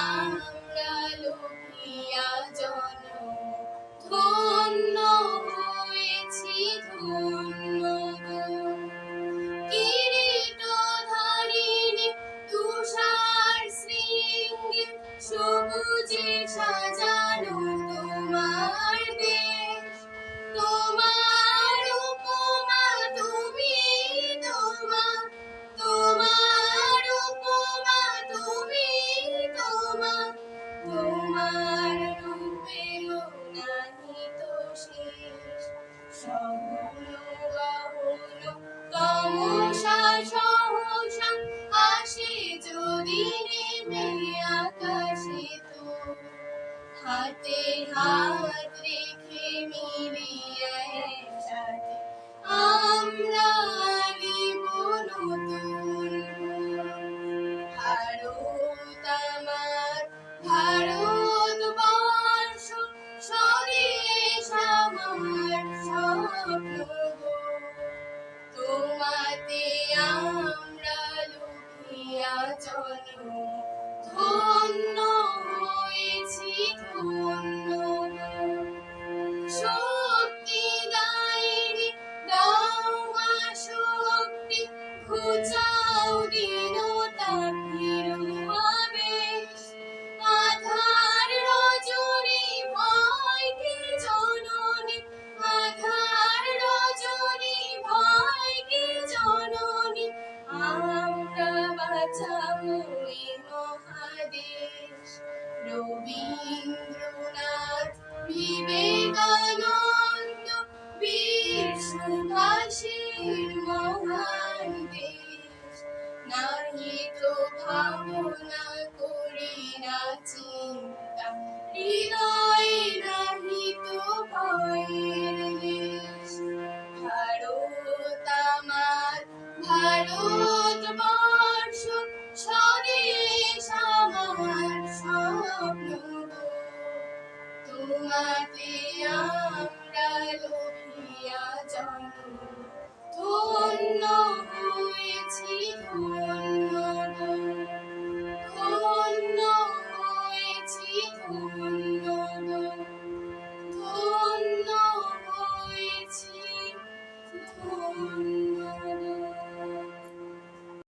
Bye. হাতে হাত রেখে মিলিয়ে সাথে আমরা ভারত আমার ভারত তোমাতে আমরা লুকিয়া চলো। চামুনি রবীন্দ্রনাথ বিবেকানন্দ বীর সুভাষের তো ভাবনা করি নাচি like the young.